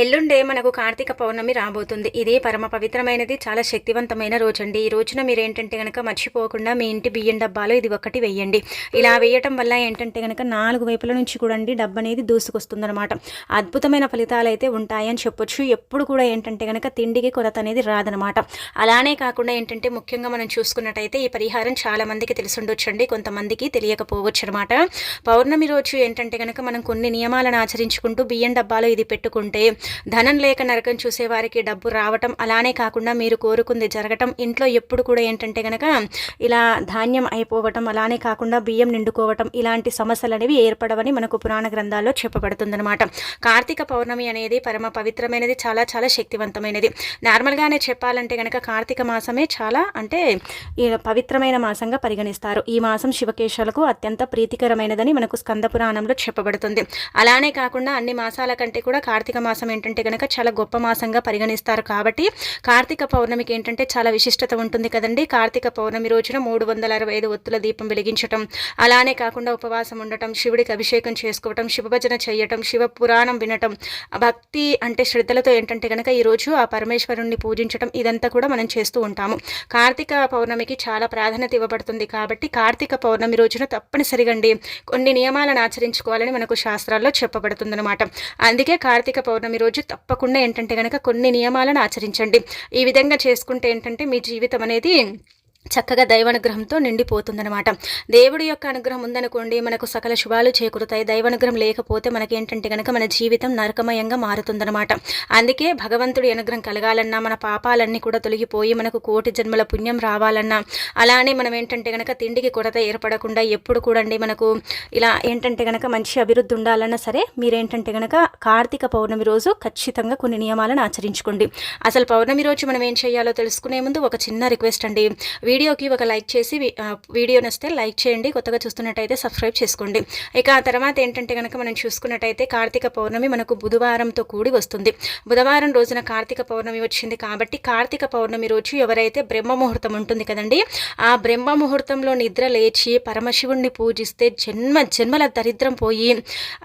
ఎల్లుండే మనకు కార్తీక పౌర్ణమి రాబోతుంది. ఇది పరమ పవిత్రమైనది చాలా శక్తివంతమైన రోజు అండి ఈ రోజున మీరు ఏంటంటే కనుక మర్చిపోకుండా మీ ఇంటి బియ్యం డబ్బాలో ఇది ఒకటి వేయండి. ఇలా వేయటం వల్ల ఏంటంటే కనుక నాలుగు వైపుల నుంచి కూడా అండి డబ్బు అనేది దూసుకొస్తుందన్నమాట. అద్భుతమైన ఫలితాలు అయితే ఉంటాయని చెప్పొచ్చు. ఎప్పుడు కూడా ఏంటంటే కనుక తిండికి కొరత అనేది రాదనమాట అలానే కాకుండా ఏంటంటే ముఖ్యంగా మనం చూసుకున్నట్టయితే ఈ పరిహారం చాలా మందికి తెలిసిండొచ్చండి. కొంతమందికి తెలియకపోవచ్చు అనమాట పౌర్ణమి రోజు ఏంటంటే కనుక మనం కొన్ని నియమాలను ఆచరించుకుంటూ బియ్యం డబ్బాలో ఇది పెట్టుకుంటే ధనం లేక నరకం చూసే వారికి డబ్బు రావటం అలానే కాకుండా మీరు కోరుకుంది జరగటం. ఇంట్లో ఎప్పుడు కూడా ఏంటంటే కనుక ఇలా ధాన్యం అయిపోవటం అలానే కాకుండా బియ్యం నిండుకోవటం ఇలాంటి సమస్యలు అనేవి ఏర్పడవని మనకు పురాణ గ్రంథాల్లో చెప్పబడుతుందన్నమాట. కార్తీక పౌర్ణమి అనేది పరమ పవిత్రమైనది చాలా చాలా శక్తివంతమైనది. నార్మల్గానే చెప్పాలంటే కనుక కార్తీక మాసమే చాలా అంటే పవిత్రమైన మాసంగా పరిగణిస్తారు. ఈ మాసం శివకేశాలకు అత్యంత ప్రీతికరమైనదని మనకు స్కంద పురాణంలో చెప్పబడుతుంది. అలానే కాకుండా అన్ని మాసాల కంటే కూడా కార్తీక మాసం ఏంటంటే కనుక చాలా గొప్ప మాసంగా పరిగణిస్తారు కాబట్టి కార్తీక పౌర్ణమికి ఏంటంటే చాలా విశిష్టత ఉంటుంది కదండి. కార్తీక పౌర్ణమి రోజున మూడు వందల అరవై ఐదు ఒత్తుల దీపం వెలిగించటం అలానే కాకుండా ఉపవాసం ఉండటం శివుడికి అభిషేకం చేసుకోవటం శివభజన చేయటం శివ పురాణం వినటం భక్తి అంటే శ్రద్ధలతో ఏంటంటే కనుక ఈరోజు ఆ పరమేశ్వరుణ్ణి పూజించటం ఇదంతా కూడా మనం చేస్తూ ఉంటాము. కార్తీక పౌర్ణమికి చాలా ప్రాధాన్యత ఇవ్వబడుతుంది కాబట్టి కార్తీక పౌర్ణమి రోజున తప్పనిసరిగా కొన్ని నియమాలను ఆచరించుకోవాలని మనకు శాస్త్రాల్లో చెప్పబడుతుందన్నమాట. అందుకే కార్తీక పౌర్ణమి రోజు తప్పకుండా ఏంటంటే కనుక కొన్ని నియమాలను ఆచరించండి. ఈ విధంగా చేసుకుంటే ఏంటంటే మీ జీవితం అనేది చక్కగా దైవానుగ్రహంతో నిండిపోతుందనమాట దేవుడి యొక్క అనుగ్రహం ఉందనుకోండి మనకు సకల శుభాలు చేకూరుతాయి. దైవానుగ్రహం లేకపోతే మనకి ఏంటంటే కనుక మన జీవితం నరకమయంగా మారుతుందనమాట అందుకే భగవంతుడి అనుగ్రహం కలగాలన్నా మన పాపాలన్నీ కూడా తొలగిపోయి మనకు కోటి జన్మల పుణ్యం రావాలన్నా అలానే మనం ఏంటంటే కనుక తిండికి కొరత ఏర్పడకుండా ఎప్పుడు కూడండి మనకు ఇలా ఏంటంటే కనుక మంచి అభివృద్ధి ఉండాలన్నా సరే మీరేంటంటే కనుక కార్తీక పౌర్ణమి రోజు ఖచ్చితంగా కొన్ని నియమాలను ఆచరించుకోండి. అసలు పౌర్ణమి రోజు మనం ఏం చేయాలో తెలుసుకునే ముందు ఒక చిన్న రిక్వెస్ట్ అండి. వీడియోకి ఒక లైక్ చేసి వీడియో నచ్చితే లైక్ చేయండి. కొత్తగా చూస్తున్నట్టయితే సబ్స్క్రైబ్ చేసుకోండి. ఇక ఆ తర్వాత ఏంటంటే కనుక మనం చూసుకున్నట్టయితే కార్తీక పౌర్ణమి మనకు బుధవారంతో కూడి వస్తుంది. బుధవారం రోజున కార్తీక పౌర్ణమి వచ్చింది కాబట్టి కార్తీక పౌర్ణమి రోజు ఎవరైతే బ్రహ్మ ముహూర్తం ఉంటుంది కదండి ఆ బ్రహ్మ ముహూర్తంలో నిద్ర లేచి పరమశివుణ్ణి పూజిస్తే జన్మ జన్మల దరిద్రం పోయి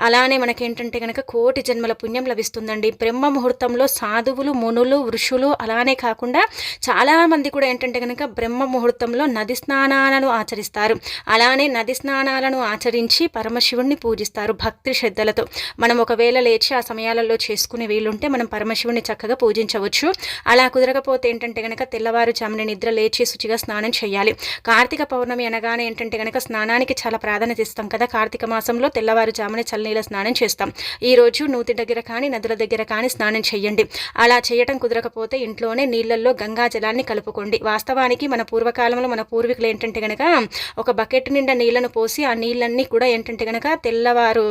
అలానే మనకేంటంటే కనుక కోటి జన్మల పుణ్యం లభిస్తుందండి. బ్రహ్మ ముహూర్తంలో సాధువులు మునులు ఋషులు అలానే కాకుండా చాలామంది కూడా ఏంటంటే కనుక బ్రహ్మ ముహూర్తంలో నది స్నానాలను ఆచరిస్తారు. అలానే నది స్నానాలను ఆచరించి పరమశివుణ్ణి పూజిస్తారు భక్తి శ్రద్ధలతో. మనం ఒకవేళ లేచి ఆ సమయాలలో చేసుకునే వీలుంటే మనం పరమశివుణ్ణి చక్కగా పూజించవచ్చు. అలా కుదరకపోతే ఏంటంటే కనుక తెల్లవారుజామున నిద్ర లేచి శుచిగా స్నానం చేయాలి. కార్తీక పౌర్ణమి అనగానే ఏంటంటే కనుక స్నానానికి చాలా ప్రాధాన్యత ఇస్తాం కదా. కార్తీక మాసంలో తెల్లవారుజామున చల్లనీళ్ళ స్నానం చేస్తాం. ఈ రోజు నూతి దగ్గర కానీ నదుల దగ్గర కానీ స్నానం చేయండి. అలా చేయటం కుదరకపోతే ఇంట్లోనే నీళ్ళల్లో గంగా జలాన్ని కలుపుకోండి. వాస్తవానికి మన పూర్వ పూర్వకాలంలో మన పూర్వీకులు ఏంటంటే కనుక ఒక బకెట్ నిండా నీళ్ళను పోసి ఆ నీళ్ళన్నీ కూడా ఏంటంటే కనుక తెల్లవారు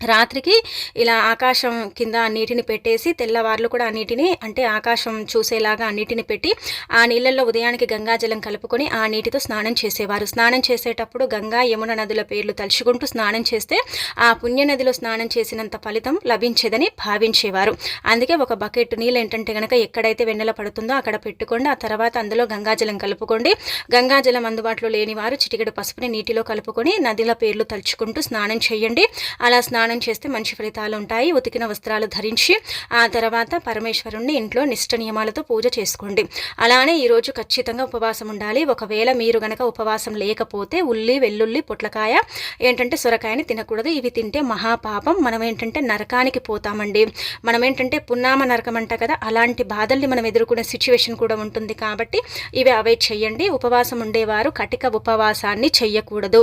రాత్రికి ఇలా ఆకాశం కింద నీటిని పెట్టేసి తెల్లవార్లు కూడా ఆ నీటిని అంటే ఆకాశం చూసేలాగా ఆ నీటిని పెట్టి ఆ నీళ్ళల్లో ఉదయానికి గంగాజలం కలుపుకొని ఆ నీటితో స్నానం చేసేవారు. స్నానం చేసేటప్పుడు గంగా యమున నదుల పేర్లు తలుచుకుంటూ స్నానం చేస్తే ఆ పుణ్య నదిలో స్నానం చేసినంత ఫలితం లభించేదని భావించేవారు. అందుకే ఒక బకెట్ నీళ్ళు ఏంటంటే కనుక ఎక్కడైతే వెన్నెల పడుతుందో అక్కడ పెట్టుకోండి. ఆ తర్వాత అందులో గంగాజలం కలుపుకోండి. గంగాజలం అందుబాటులో లేని వారు చిటికెడు పసుపుని నీటిలో కలుపుకొని నదిల పేర్లు తలుచుకుంటూ స్నానం చేయండి. అలా స్నానం స్నానం చేస్తే మంచి ఫలితాలు ఉంటాయి. ఉతికిన వస్త్రాలు ధరించి ఆ తర్వాత పరమేశ్వరుణ్ణి ఇంట్లో నిష్ట నియమాలతో పూజ చేసుకోండి. అలానే ఈరోజు ఖచ్చితంగా ఉపవాసం ఉండాలి. ఒకవేళ మీరు గనక ఉపవాసం లేకపోతే ఉల్లి వెల్లుల్లి పొట్లకాయ ఏంటంటే సొరకాయని తినకూడదు. ఇవి తింటే మహాపాపం. మనం ఏంటంటే నరకానికి పోతామండి. మనం ఏంటంటే పున్నామ నరకం అంట కదా అలాంటి బాధల్ని మనం ఎదుర్కొనే సిచ్యువేషన్ కూడా ఉంటుంది కాబట్టి ఇవి అవాయిడ్ చేయండి. ఉపవాసం ఉండేవారు కటిక ఉపవాసాన్ని చెయ్యకూడదు.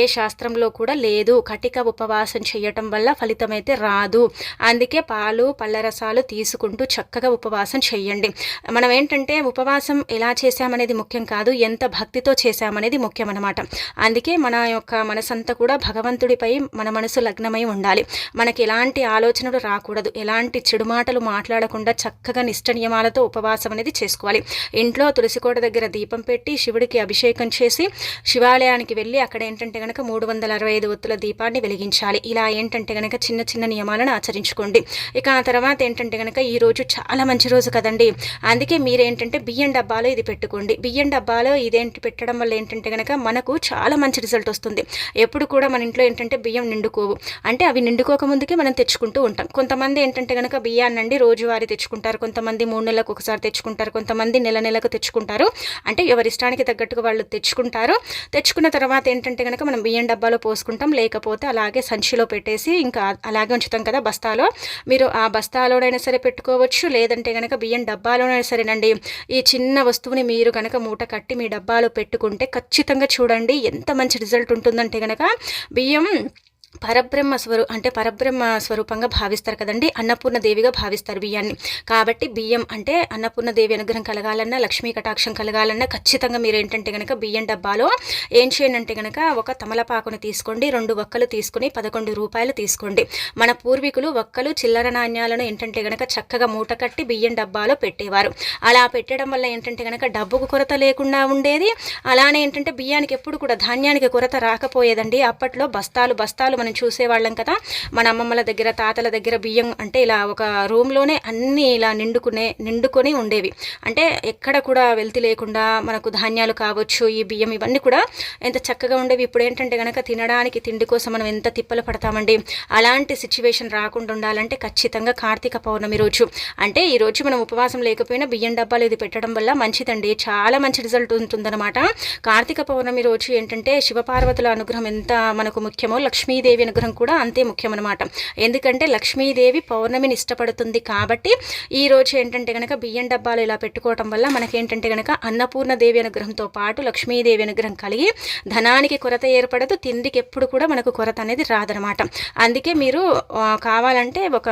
ఏ శాస్త్రంలో కూడా లేదు. కటిక ఉపవాసం చేయటం వల్ల ఫలితం అయితే రాదు. అందుకే పాలు పళ్ళ రసాలు తీసుకుంటూ చక్కగా ఉపవాసం చేయండి. మనం ఏంటంటే ఉపవాసం ఎలా చేశామనేది ముఖ్యం కాదు ఎంత భక్తితో చేశామనేది ముఖ్యం అనమాట అందుకే మన యొక్క మనసంతా కూడా భగవంతుడిపై మన మనసు లగ్నమై ఉండాలి. మనకి ఎలాంటి ఆలోచనలు రాకూడదు. ఎలాంటి చెడు మాటలు మాట్లాడకుండా చక్కగా నిష్ట నియమాలతో ఉపవాసం అనేది చేసుకోవాలి. ఇంట్లో తులసికోట దగ్గర దీపం పెట్టి శివుడికి అభిషేకం చేసి శివాలయానికి వెళ్ళి అక్కడ ఏంటంటే కనుక మూడు వందల అరవై ఐదు ఒత్తుల దీపాన్ని వెలిగించాలి. ఇలా ఏంటంటే ఏంటంటే కనుక చిన్న చిన్న నియమాలను ఆచరించుకోండి. ఇక ఆ తర్వాత ఏంటంటే కనుక ఈరోజు చాలా మంచి రోజు కదండి. అందుకే మీరేంటంటే బియ్యం డబ్బాలో ఇది పెట్టుకోండి. బియ్యం డబ్బాలో ఇదేంటి పెట్టడం వల్ల ఏంటంటే కనుక మనకు చాలా మంచి రిజల్ట్ వస్తుంది. ఎప్పుడు కూడా మన ఇంట్లో ఏంటంటే బియ్యం నిండుకోవు. అంటే అవి నిండుకోక ముందుకే మనం తెచ్చుకుంటూ ఉంటాం. కొంతమంది ఏంటంటే కనుక బియ్యాన్నండి రోజువారీ తెచ్చుకుంటారు. కొంతమంది మూడు నెలలకు ఒకసారి తెచ్చుకుంటారు. కొంతమంది నెల నెలకు తెచ్చుకుంటారు. అంటే ఎవరి ఇష్టానికి తగ్గట్టుగా వాళ్ళు తెచ్చుకుంటారు. తెచ్చుకున్న తర్వాత ఏంటంటే కనుక మనం బియ్యం డబ్బాలో పోసుకుంటాం. లేకపోతే అలాగే సంచిలో పెట్టేసి ఇంకా అలాగే ఉంచుతాం కదా బస్తాలో. మీరు ఆ బస్తాలోనైనా సరే పెట్టుకోవచ్చు. లేదంటే కనుక బియ్యం డబ్బాలోనైనా సరేనండి. ఈ చిన్న వస్తువుని మీరు కనుక మూట కట్టి మీ డబ్బాలో పెట్టుకుంటే ఖచ్చితంగా చూడండి ఎంత మంచి రిజల్ట్ ఉంటుందంటే కనుక బియ్యం పరబ్రహ్మ స్వరూ అంటే పరబ్రహ్మ స్వరూపంగా భావిస్తారు కదండి. అన్నపూర్ణ దేవిగా భావిస్తారు బియ్యాన్ని. కాబట్టి బియ్యం అంటే అన్నపూర్ణ దేవి అనుగ్రహం కలగాలన్నా లక్ష్మీ కటాక్షం కలగాలన్నా ఖచ్చితంగా మీరు ఏంటంటే కనుక బియ్యం డబ్బాలో ఏం చేయండి అంటే కనుక ఒక తమలపాకును తీసుకోండి రెండు వక్కలు తీసుకుని పదకొండు రూపాయలు తీసుకోండి. మన పూర్వీకులు వక్కలు చిల్లర నాణ్యాలను ఏంటంటే కనుక చక్కగా మూట కట్టి బియ్యం డబ్బాలో పెట్టేవారు. అలా పెట్టడం వల్ల ఏంటంటే కనుక డబ్బుకు కొరత లేకుండా ఉండేది. అలానే ఏంటంటే బియ్యానికి ఎప్పుడు కూడా ధాన్యానికి కొరత రాకపోయేదండి. అప్పట్లో బస్తాలు బస్తాలు మనం చూసేవాళ్ళం కదా. మన అమ్మమ్మల దగ్గర తాతల దగ్గర బియ్యం అంటే ఇలా ఒక రూమ్లోనే అన్నీ ఇలా నిండుకునే నిండుకొని ఉండేవి. అంటే ఎక్కడ కూడా వెళ్తి లేకుండా మనకు ధాన్యాలు కావచ్చు ఈ బియ్యం ఇవన్నీ కూడా ఎంత చక్కగా ఉండేవి. ఇప్పుడు ఏంటంటే కనుక తినడానికి తిండి కోసం మనం ఎంత తిప్పలు పడతామండి. అలాంటి సిచ్యువేషన్ రాకుండా ఉండాలంటే ఖచ్చితంగా కార్తీక పౌర్ణమి రోజు. అంటే ఈ రోజు మనం ఉపవాసం లేకపోయినా బియ్యం డబ్బాలు ఇది పెట్టడం వల్ల మంచిదండి. చాలా మంచి రిజల్ట్ ఉంటుందన్నమాట. కార్తీక పౌర్ణమి రోజు ఏంటంటే శివపార్వతుల అనుగ్రహం ఎంత మనకు ముఖ్యమో లక్ష్మీదేవి లక్ష్మీదేవి అనుగ్రహం కూడా అంతే ముఖ్యమనమాట ఎందుకంటే లక్ష్మీదేవి పౌర్ణమిని ఇష్టపడుతుంది కాబట్టి ఈ రోజు ఏంటంటే కనుక బియ్యం డబ్బాలు ఇలా పెట్టుకోవటం వల్ల మనకేంటంటే కనుక అన్నపూర్ణ దేవి అనుగ్రహంతో పాటు లక్ష్మీదేవి అనుగ్రహం కలిగి ధనానికి కొరత ఏర్పడదు తిండికి ఎప్పుడు కూడా మనకు కొరత అనేది రాదనమాట అందుకే మీరు కావాలంటే ఒక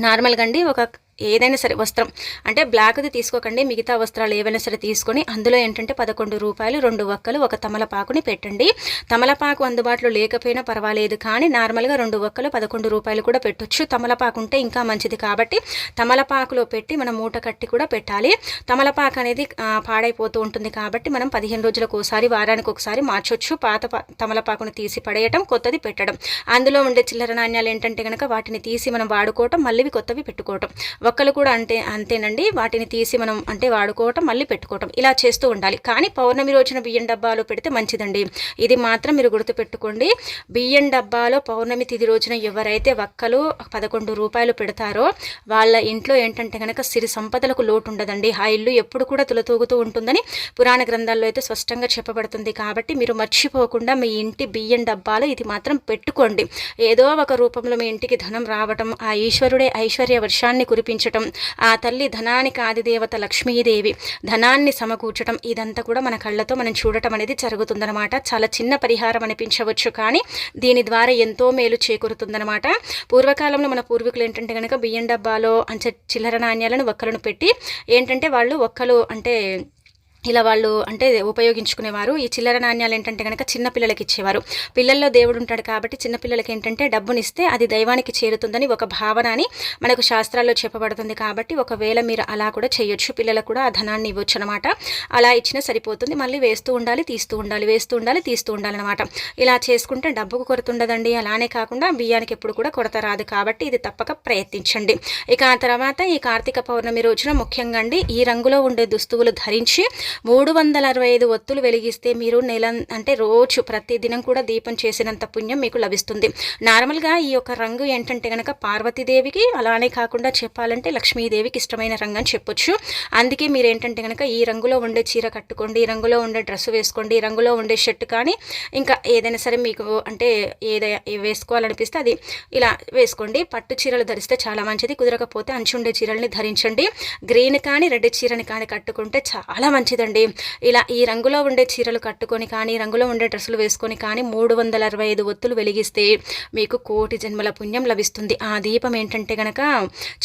నార్మల్గా అండి ఒక ఏదైనా సరే వస్త్రం. అంటే బ్లాక్ది తీసుకోకండి మిగతా వస్త్రాలు ఏవైనా సరే తీసుకొని అందులో ఏంటంటే పదకొండు రూపాయలు రెండు ఒక్కలు ఒక తమలపాకుని పెట్టండి. తమలపాకు అందుబాటులో లేకపోయినా పర్వాలేదు కానీ నార్మల్గా రెండు ఒక్కలు పదకొండు రూపాయలు కూడా పెట్టొచ్చు. తమలపాకు ఉంటే ఇంకా మంచిది కాబట్టి తమలపాకులో పెట్టి మనం మూట కట్టి కూడా పెట్టాలి. తమలపాకు అనేది పాడైపోతూ ఉంటుంది కాబట్టి మనం పదిహేను రోజులకు ఒకసారి వారానికి ఒకసారి మార్చొచ్చు. పాత తమలపాకును తీసి పడేయటం కొత్తది పెట్టడం. అందులో ఉండే చిల్లర నాణ్యాలు ఏంటంటే కనుక వాటిని తీసి మనం వాడుకోవటం మళ్ళీ కొత్తవి పెట్టుకోవటం. ఒక్కలు కూడా అంటే అంతేనండి. వాటిని తీసి మనం అంటే వాడుకోవటం మళ్ళీ పెట్టుకోవటం ఇలా చేస్తూ ఉండాలి. కానీ పౌర్ణమి రోజున బియ్యం డబ్బాలో పెడితే మంచిదండి. ఇది మాత్రం మీరు గుర్తుపెట్టుకోండి. బియ్యం డబ్బాలో పౌర్ణమి తిది రోజున ఎవరైతే ఒక్కలు పదకొండు రూపాయలు పెడతారో వాళ్ళ ఇంట్లో ఏంటంటే కనుక సిరి సంపదలకు లోటు ఉండదండి ఆ ఇల్లు ఎప్పుడు కూడా తులతూగుతూ ఉంటుందని పురాణ గ్రంథాల్లో అయితే స్పష్టంగా చెప్పబడుతుంది. కాబట్టి మీరు మర్చిపోకుండా మీ ఇంటి బియ్యం డబ్బాలో ఇది మాత్రం పెట్టుకోండి. ఏదో ఒక రూపంలో మీ ఇంటికి ధనం రావటం ఆ ఈశ్వరుడే ఐశ్వర్య వర్షాన్ని కురిపించి సమర్పించటం ఆ తల్లి ధనానికి ఆదిదేవత లక్ష్మీదేవి ధనాన్ని సమకూర్చడం ఇదంతా కూడా మన కళ్ళతో మనం చూడటం అనేది జరుగుతుందనమాట చాలా చిన్న పరిహారం అనిపించవచ్చు కానీ దీని ద్వారా ఎంతో మేలు చేకూరుతుందనమాట పూర్వకాలంలో మన పూర్వీకులు ఏంటంటే కనుక బియ్యం డబ్బాలో అంటే చిల్లర నాణ్యాలను ఒక్కలను పెట్టి ఏంటంటే వాళ్ళు ఒక్కలు అంటే ఇలా వాళ్ళు అంటే ఉపయోగించుకునేవారు. ఈ చిల్లర నాణ్యాలు ఏంటంటే కనుక చిన్నపిల్లలకి ఇచ్చేవారు. పిల్లల్లో దేవుడు ఉంటాడు కాబట్టి చిన్నపిల్లలకి ఏంటంటే డబ్బునిస్తే అది దైవానికి చేరుతుందని ఒక భావన అని మనకు శాస్త్రాల్లో చెప్పబడుతుంది కాబట్టి ఒకవేళ మీరు అలా కూడా చేయొచ్చు. పిల్లలకు కూడా ఆ ధనాన్ని ఇవ్వచ్చు అనమాట అలా ఇచ్చినా సరిపోతుంది. మళ్ళీ వేస్తూ ఉండాలి తీస్తూ ఉండాలి వేస్తూ ఉండాలి తీస్తూ ఉండాలన్నమాట ఇలా చేసుకుంటే డబ్బుకు కొరత ఉండదండి. అలానే కాకుండా బియ్యానికి ఎప్పుడు కూడా కొరత రాదు కాబట్టి ఇది తప్పక ప్రయత్నించండి. ఇక ఆ తర్వాత ఈ కార్తీక పౌర్ణమి రోజున ముఖ్యంగా అండి ఈ రంగులో ఉండే దుస్తువులు ధరించి మూడు వందల అరవై ఐదు ఒత్తులు వెలిగిస్తే మీరు నెల అంటే రోజు ప్రతిదినం కూడా దీపం చేసినంత పుణ్యం మీకు లభిస్తుంది. నార్మల్గా ఈ యొక్క రంగు ఏంటంటే కనుక పార్వతీదేవికి అలానే కాకుండా చెప్పాలంటే లక్ష్మీదేవికి ఇష్టమైన రంగు అని చెప్పొచ్చు. అందుకే మీరు ఏంటంటే కనుక ఈ రంగులో ఉండే చీర కట్టుకోండి ఈ రంగులో ఉండే డ్రెస్ వేసుకోండి ఈ రంగులో ఉండే షర్ట్ కానీ ఇంకా ఏదైనా సరే మీకు అంటే ఏదైనా వేసుకోవాలనిపిస్తే అది ఇలా వేసుకోండి. పట్టు చీరలు ధరిస్తే చాలా మంచిది. కుదరకపోతే అంచుండే చీరల్ని ధరించండి. గ్రీన్ కానీ రెడ్ చీరని కానీ కట్టుకుంటే చాలా మంచిది కదండి ఇలా ఈ రంగులో ఉండే చీరలు కట్టుకొని కానీ రంగులో ఉండే డ్రెస్సులు వేసుకొని కానీ మూడు వందల అరవై ఐదు ఒత్తులు వెలిగిస్తే మీకు కోటి జన్మల పుణ్యం లభిస్తుంది. ఆ దీపం ఏంటంటే గనక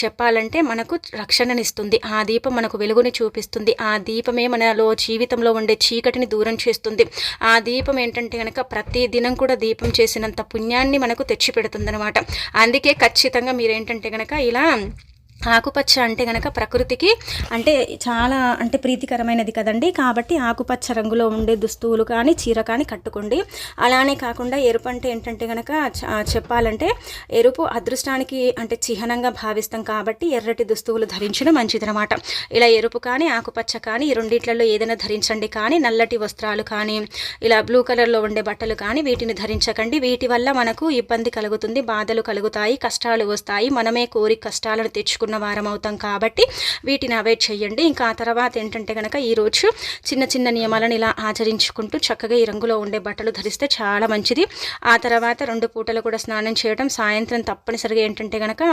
చెప్పాలంటే మనకు రక్షణనిస్తుంది. ఆ దీపం మనకు వెలుగుని చూపిస్తుంది. ఆ దీపమే మనలో జీవితంలో ఉండే చీకటిని దూరం చేస్తుంది. ఆ దీపం ఏంటంటే కనుక ప్రతి దినం కూడా దీపం చేసినంత పుణ్యాన్ని మనకు తెచ్చిపెడుతుందనమాట అందుకే ఖచ్చితంగా మీరేంటంటే కనుక ఇలా ఆకుపచ్చ అంటే గనక ప్రకృతికి అంటే చాలా అంటే ప్రీతికరమైనది కదండి. కాబట్టి ఆకుపచ్చ రంగులో ఉండే దుస్తువులు కానీ చీర కానీ కట్టుకోండి. అలానే కాకుండా ఎరుపు అంటే ఏంటంటే గనక చెప్పాలంటే ఎరుపు అదృష్టానికి అంటే చిహ్నంగా భావిస్తాం కాబట్టి ఎర్రటి దుస్తువులు ధరించడం మంచిదనమాట ఇలా ఎరుపు కానీ ఆకుపచ్చ కానీ ఈ రెండిట్లలో ఏదైనా ధరించండి కానీ నల్లటి వస్త్రాలు కానీ ఇలా బ్లూ కలర్లో ఉండే బట్టలు కానీ వీటిని ధరించకండి. వీటి వల్ల మనకు ఇబ్బంది కలుగుతుంది బాధలు కలుగుతాయి కష్టాలు వస్తాయి. మనమే కోరి కష్టాలను తెచ్చుకుని చేసుకున్న వారం అవుతాం కాబట్టి వీటిని అవాయిడ్ చేయండి. ఇంకా ఆ తర్వాత ఏంటంటే కనుక ఈరోజు చిన్న చిన్న నియమాలను ఇలా ఆచరించుకుంటూ చక్కగా ఈ రంగులో ఉండే బట్టలు ధరిస్తే చాలా మంచిది. ఆ తర్వాత రెండు పూటలు కూడా స్నానం చేయడం సాయంత్రం తప్పనిసరిగా ఏంటంటే కనుక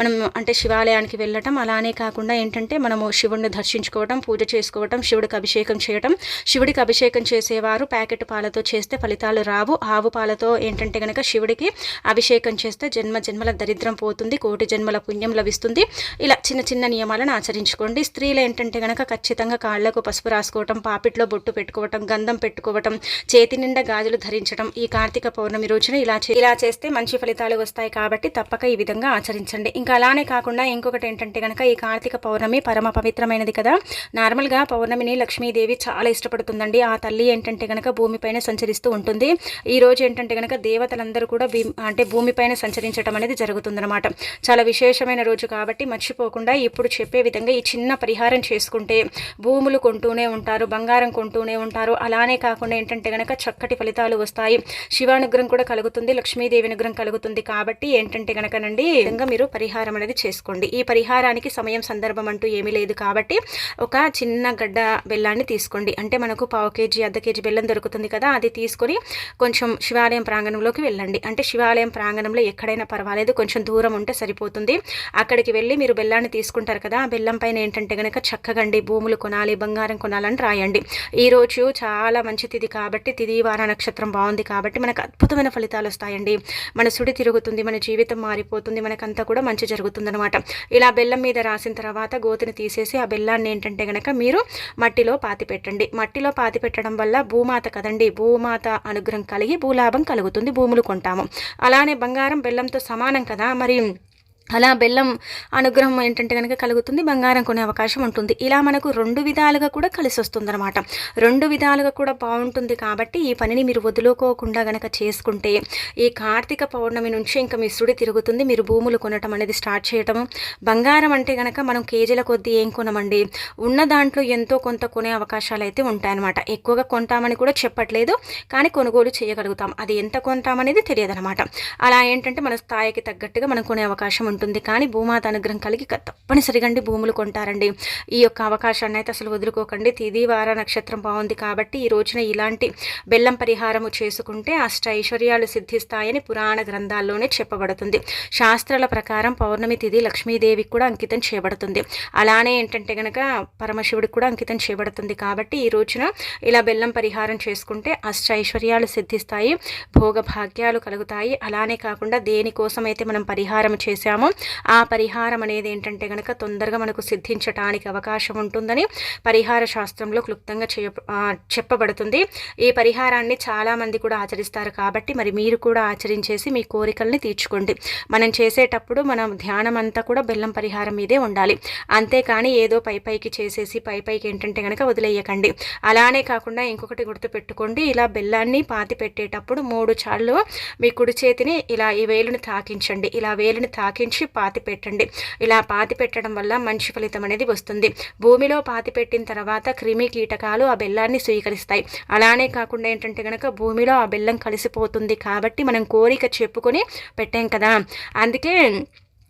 మనం అంటే శివాలయానికి వెళ్ళటం అలానే కాకుండా ఏంటంటే మనము శివుడిని దర్శించుకోవడం పూజ చేసుకోవడం శివుడికి అభిషేకం చేయడం శివుడికి అభిషేకం చేసేవారు ప్యాకెట్ పాలతో చేస్తే ఫలితాలు రావు. ఆవు పాలతో ఏంటంటే కనుక శివుడికి అభిషేకం చేస్తే జన్మ జన్మల దరిద్రం పోతుంది కోటి జన్మల పుణ్యం లభిస్తుంది. ఇలా చిన్న చిన్న నియమాలను ఆచరించుకోండి. స్త్రీలు ఏంటంటే కనుక ఖచ్చితంగా కాళ్ళకు పసుపు రాసుకోవటం పాపిట్లో బొట్టు పెట్టుకోవటం గంధం పెట్టుకోవటం చేతి నిండా గాజులు ధరించడం ఈ కార్తీక పౌర్ణమి రోజున ఇలా ఇలా చేస్తే మంచి ఫలితాలు వస్తాయి కాబట్టి తప్పక ఈ విధంగా ఆచరించండి. ఇంకా అలానే కాకుండా ఇంకొకటి ఏంటంటే కనుక ఈ కార్తీక పౌర్ణమి పరమ పవిత్రమైనది కదా. నార్మల్గా పౌర్ణమిని లక్ష్మీదేవి చాలా ఇష్టపడుతుందండి. ఆ తల్లి ఏంటంటే కనుక భూమిపైన సంచరిస్తూ ఉంటుంది. ఈ రోజు ఏంటంటే కనుక దేవతలందరూ కూడా అంటే భూమిపైన సంచరించడం అనేది జరుగుతుందన్నమాట. చాలా విశేషమైన రోజు కాబట్టి మర్చిపోకుండా ఇప్పుడు చెప్పే విధంగా ఈ చిన్న పరిహారం చేసుకుంటే భూములు కొంటూనే ఉంటారు బంగారం కొంటూనే ఉంటారు. అలానే కాకుండా ఏంటంటే గనక చక్కటి ఫలితాలు వస్తాయి. శివానుగ్రహం కూడా కలుగుతుంది లక్ష్మీదేవి అనుగ్రహం కలుగుతుంది కాబట్టి ఏంటంటే గనకనండి విధంగా మీరు పరిహారం అనేది చేసుకోండి. ఈ పరిహారానికి సమయం సందర్భం అంటూ ఏమీ లేదు కాబట్టి ఒక చిన్న గడ్డ బెల్లాన్ని తీసుకోండి. అంటే మనకు పావు కేజీ అర్ధ కేజీ బెల్లం దొరుకుతుంది కదా అది తీసుకొని కొంచెం శివాలయం ప్రాంగణంలోకి వెళ్ళండి. అంటే శివాలయం ప్రాంగణంలో ఎక్కడైనా పర్వాలేదు కొంచెం దూరం ఉంటే సరిపోతుంది. అక్కడికి వెళ్ళి మీరు బెల్లాన్ని తీసుకుంటారు కదా ఆ బెల్లం పైన ఏంటంటే కనుక చక్కగండి భూములు కొనాలి బంగారం కొనాలని రాయండి. ఈరోజు చాలా మంచి తిది కాబట్టి తిది వార నక్షత్రం బాగుంది కాబట్టి మనకు అద్భుతమైన ఫలితాలు వస్తాయండి. మన సుడి తిరుగుతుంది మన జీవితం మారిపోతుంది మనకంతా కూడా మంచి జరుగుతుందనమాట ఇలా బెల్లం మీద రాసిన తర్వాత గోతిని తీసేసి ఆ బెల్లాన్ని ఏంటంటే కనుక మీరు మట్టిలో పాతి పెట్టండి. మట్టిలో పాతి పెట్టడం వల్ల భూమాత కదండి భూమాత అనుగ్రహం కలిగి భూలాభం కలుగుతుంది భూములు కొంటాము. అలానే బంగారం బెల్లంతో సమానం కదా మరి అలా బెల్లం అనుగ్రహం ఏంటంటే కనుక కలుగుతుంది బంగారం కొనే అవకాశం ఉంటుంది. ఇలా మనకు రెండు విధాలుగా కూడా కలిసి వస్తుందన్నమాట. రెండు విధాలుగా కూడా బాగుంటుంది కాబట్టి ఈ పనిని మీరు వదులుకోకుండా గనక చేసుకుంటే ఈ కార్తీక పౌర్ణమి నుంచి ఇంకా మీ సుడి తిరుగుతుంది. మీరు భూములు కొనటం అనేది స్టార్ట్ చేయటం. బంగారం అంటే కనుక మనం కేజీల కొద్దీ ఏం కొనమండి? ఉన్న దాంట్లో ఎంతో కొంత కొనే అవకాశాలు అయితే ఉంటాయన్నమాట. ఎక్కువగా కొంటామని కూడా చెప్పట్లేదు కానీ కొనుగోలు చేయగలుగుతాం. అది ఎంత కొంటామనేది తెలియదు అనమాట అలా ఏంటంటే మన స్థాయికి తగ్గట్టుగా మనం కొనే అవకాశం ఉంటుంది. కానీ భూమాత అనుగ్రహం కలిగి తప్పనిసరిగా అండి భూములు కొంటారండి. ఈ యొక్క అవకాశాన్ని అయితే అసలు వదులుకోకండి. తిది వార నక్షత్రం బాగుంది కాబట్టి ఈ రోజున ఇలాంటి బెల్లం పరిహారము చేసుకుంటే అష్ట ఐశ్వర్యాలు సిద్ధిస్తాయని పురాణ గ్రంథాల్లోనే చెప్పబడుతుంది. శాస్త్రాల ప్రకారం పౌర్ణమి తిది లక్ష్మీదేవికి కూడా అంకితం చేయబడుతుంది. అలానే ఏంటంటే కనుక పరమశివుడికి కూడా అంకితం చేయబడుతుంది కాబట్టి ఈ రోజున ఇలా బెల్లం పరిహారం చేసుకుంటే అష్ట ఐశ్వర్యాలు సిద్ధిస్తాయి భోగభాగ్యాలు కలుగుతాయి. అలానే కాకుండా దేనికోసం అయితే మనం పరిహారం చేశామో చేస్తామో ఆ పరిహారం అనేది ఏంటంటే కనుక తొందరగా మనకు సిద్ధించటానికి అవకాశం ఉంటుందని పరిహార శాస్త్రంలో క్లుప్తంగా చేయ చెప్పబడుతుంది. ఈ పరిహారాన్ని చాలామంది కూడా ఆచరిస్తారు కాబట్టి మరి మీరు కూడా ఆచరించేసి మీ కోరికల్ని తీర్చుకోండి. మనం చేసేటప్పుడు మనం ధ్యానం అంతా కూడా బెల్లం పరిహారం మీదే ఉండాలి. అంతేకాని ఏదో పై పైకి చేసేసి పై పైకి ఏంటంటే కనుక వదిలేయకండి. అలానే కాకుండా ఇంకొకటి గుర్తుపెట్టుకోండి. ఇలా బెల్లాన్ని పాతి పెట్టేటప్పుడు మూడు చాళ్ళు మీ కుడి చేతిని ఇలా ఈ వేలుని తాకించండి. ఇలా వేలుని తాకించి ఉంచి పాతి పెట్టండి ఇలా పాతి పెట్టడం వల్ల మంచి ఫలితం అనేది వస్తుంది. భూమిలో పాతి పెట్టిన తర్వాత క్రిమి కీటకాలు ఆ బెల్లాన్ని స్వీకరిస్తాయి. అలానే కాకుండా ఏంటంటే కనుక భూమిలో ఆ బెల్లం కలిసిపోతుంది కాబట్టి మనం కోరిక చెప్పుకొని పెట్టాం కదా. అందుకే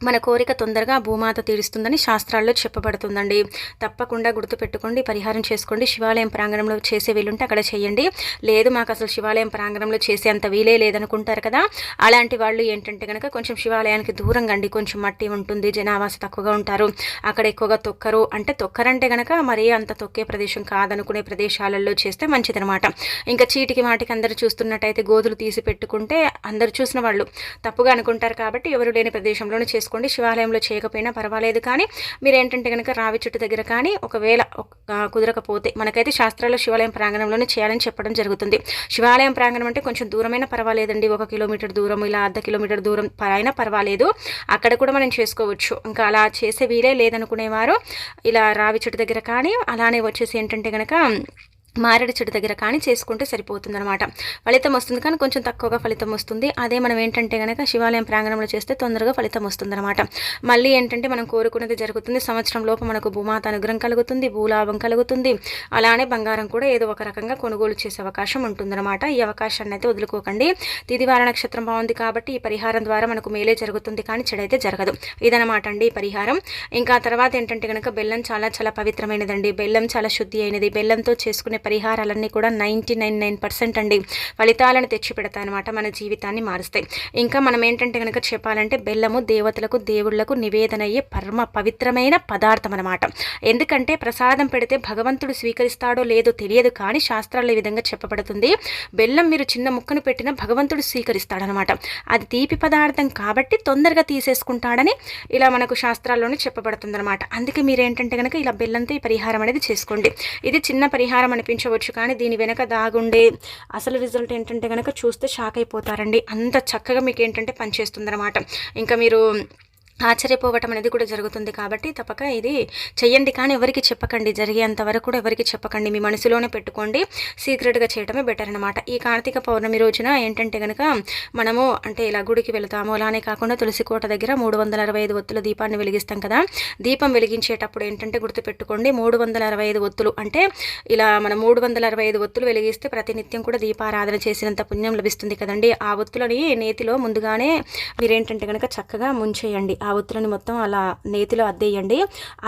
మన కోరిక తొందరగా భూమాత తీరుస్తుందని శాస్త్రాల్లో చెప్పబడుతుందండి. తప్పకుండా గుర్తుపెట్టుకోండి పరిహారం చేసుకోండి శివాలయం ప్రాంగణంలో చేసే వీలుంటే అక్కడ చేయండి. లేదు మాకు అసలు శివాలయం ప్రాంగణంలో చేసే అంత వీలే లేదనుకుంటారు కదా. అలాంటి వాళ్ళు ఏంటంటే కనుక కొంచెం శివాలయానికి దూరంగా అండి కొంచెం మట్టి ఉంటుంది జనావాస తక్కువగా ఉంటారు. అక్కడ ఎక్కువగా తొక్కరు అంటే తొక్కరంటే కనుక మరీ అంత తొక్కే ప్రదేశం కాదనుకునే ప్రదేశాలలో చేస్తే మంచిదనమాట. ఇంకా చీటికి మాటికి అందరూ చూస్తున్నట్టయితే గోధులు తీసి పెట్టుకుంటే అందరూ చూసిన వాళ్ళు తప్పుగా అనుకుంటారు కాబట్టి ఎవరు లేని ప్రదేశంలోనే చేసుకుంటారు చేసుకోండి. శివాలయంలో చేయకపోయినా పర్వాలేదు కానీ మీరు ఏంటంటే కనుక రావి చెట్టు దగ్గర కానీ ఒకవేళ కుదరకపోతే మనకైతే శాస్త్రాల్లో శివాలయం ప్రాంగణంలోనే చేయాలని చెప్పడం జరుగుతుంది. శివాలయం ప్రాంగణం అంటే కొంచెం దూరమైనా పర్వాలేదండి. ఒక కిలోమీటర్ దూరం ఇలా అర్ధ కిలోమీటర్ దూరం అయినా పర్వాలేదు. అక్కడ కూడా మనం చేసుకోవచ్చు. ఇంకా అలా చేసే వీలే లేదనుకునేవారు. ఇలా రావి చెట్టు దగ్గర కానీ అలానే వచ్చేసి ఏంటంటే కనుక మారేడు చెట్టు దగ్గర కానీ చేసుకుంటే సరిపోతుంది అనమాట ఫలితం వస్తుంది కానీ కొంచెం తక్కువగా ఫలితం వస్తుంది. అదే మనం ఏంటంటే కనుక శివాలయం ప్రాంగణంలో చేస్తే తొందరగా ఫలితం వస్తుంది అనమాట మళ్ళీ ఏంటంటే మనం కోరుకున్నది జరుగుతుంది. సంవత్సరం లోపు మనకు భూమాత అనుగ్రహం కలుగుతుంది భూలాభం కలుగుతుంది. అలానే బంగారం కూడా ఏదో ఒక రకంగా కొనుగోలు చేసే అవకాశం ఉంటుందన్నమాట. ఈ అవకాశాన్ని అయితే వదులుకోకండి. తిదివార నక్షత్రం బాగుంది కాబట్టి ఈ పరిహారం ద్వారా మనకు మేలే జరుగుతుంది కానీ చెడైతే జరగదు. ఇదనమాట అండి ఈ పరిహారం. ఇంకా తర్వాత ఏంటంటే కనుక బెల్లం చాలా చాలా పవిత్రమైనదండి. బెల్లం చాలా శుద్ధి అయినది. బెల్లంతో చేసుకునే పరిహారాలన్నీ కూడా నైంటీ నైన్ నైన్ పర్సెంట్ అండి ఫలితాలను తెచ్చిపెడతాయి అనమాట మన జీవితాన్ని మారుస్తాయి. ఇంకా మనం ఏంటంటే కనుక చెప్పాలంటే బెల్లము దేవతలకు దేవుళ్ళకు నివేదన అయ్యే పరమ పవిత్రమైన పదార్థం అనమాట ఎందుకంటే ప్రసాదం పెడితే భగవంతుడు స్వీకరిస్తాడో లేదో తెలియదు కానీ శాస్త్రాలు ఈ విధంగా చెప్పబడుతుంది. బెల్లం మీరు చిన్న ముక్కను పెట్టిన భగవంతుడు స్వీకరిస్తాడనమాట అది తీపి పదార్థం కాబట్టి తొందరగా తీసేసుకుంటాడని ఇలా మనకు శాస్త్రాల్లోనే చెప్పబడుతుంది అనమాట అందుకే మీరేంటంటే కనుక ఇలా బెల్లంతో ఈ పరిహారం అనేది చేసుకోండి. ఇది చిన్న పరిహారం అనిపి అనిపించవచ్చు కానీ దీని వెనక దాగుండే అసలు రిజల్ట్ ఏంటంటే కనుక చూస్తే షాక్ అయిపోతారండి. అంత చక్కగా మీకు ఏంటంటే పనిచేస్తుంది అనమాట ఇంకా మీరు ఆశ్చర్యపోవటం అనేది కూడా జరుగుతుంది కాబట్టి తప్పక ఇది చెయ్యండి. కానీ ఎవరికి చెప్పకండి. జరిగేంత వరకు కూడా ఎవరికి చెప్పకండి. మీ మనసులోనే పెట్టుకోండి. సీక్రెట్గా చేయడమే బెటర్ అనమాట ఈ కార్తీక పౌర్ణమి రోజున ఏంటంటే కనుక మనము అంటే ఇలా గుడికి వెళతాము. అలానే కాకుండా తులసి కోట దగ్గర మూడు వందల అరవై ఐదు ఒత్తుల దీపాన్ని వెలిగిస్తాం కదా. దీపం వెలిగించేటప్పుడు ఏంటంటే గుర్తుపెట్టుకోండి. మూడు వందల అరవై ఐదు ఒత్తులు అంటే ఇలా మన మూడు వందల అరవై ఐదు ఒత్తులు వెలిగిస్తే ప్రతినిత్యం కూడా దీపారాధన చేసినంత పుణ్యం లభిస్తుంది కదండి. ఆ ఒత్తులని నేతిలో ముందుగానే మీరేంటంటే కనుక చక్కగా ముంచేయండి. ఆ ఒత్తులని మొత్తం అలా నేతిలో అద్దేయండి.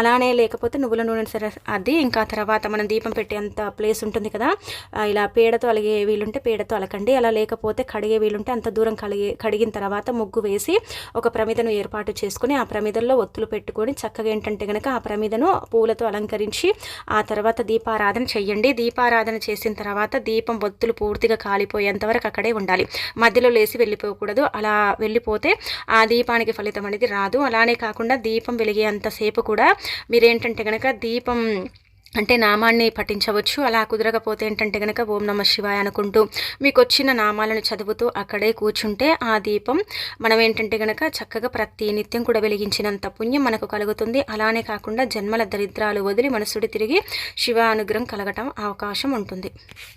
అలానే లేకపోతే నువ్వుల నూనె సరే అద్ది ఇంకా తర్వాత మనం దీపం పెట్టేంత ప్లేస్ ఉంటుంది కదా ఇలా పేడతో అలిగే వీలుంటే పేడతో అలకండి. అలా లేకపోతే కడిగే వీలుంటే అంత దూరం కడిగే కడిగిన తర్వాత ముగ్గు వేసి ఒక ప్రమిదను ఏర్పాటు చేసుకొని ఆ ప్రమిదల్లో ఒత్తులు పెట్టుకొని చక్కగా ఏంటంటే కనుక ఆ ప్రమిదను పూలతో అలంకరించి ఆ తర్వాత దీపారాధన చెయ్యండి. దీపారాధన చేసిన తర్వాత దీపం ఒత్తులు పూర్తిగా కాలిపోయేంతవరకు అక్కడే ఉండాలి. మధ్యలో లేచి వెళ్ళిపోకూడదు. అలా వెళ్ళిపోతే ఆ దీపానికి ఫలితం అనేది రా కాదు. అలానే కాకుండా దీపం వెలిగేంతసేపు కూడా మీరేంటంటే కనుక దీపం అంటే నామాన్ని పఠించవచ్చు. అలా కుదరకపోతే ఏంటంటే కనుక ఓం నమ శివాయ అనుకుంటూ మీకు వచ్చిన నామాలను చదువుతూ అక్కడే కూర్చుంటే ఆ దీపం మనం ఏంటంటే కనుక చక్కగా ప్రతి నిత్యం కూడా వెలిగించినంత పుణ్యం మనకు కలుగుతుంది. అలానే కాకుండా జన్మల దరిద్రాలు వదిలి మనసుడి తిరిగి శివ అనుగ్రహం కలగటం అవకాశం ఉంటుంది.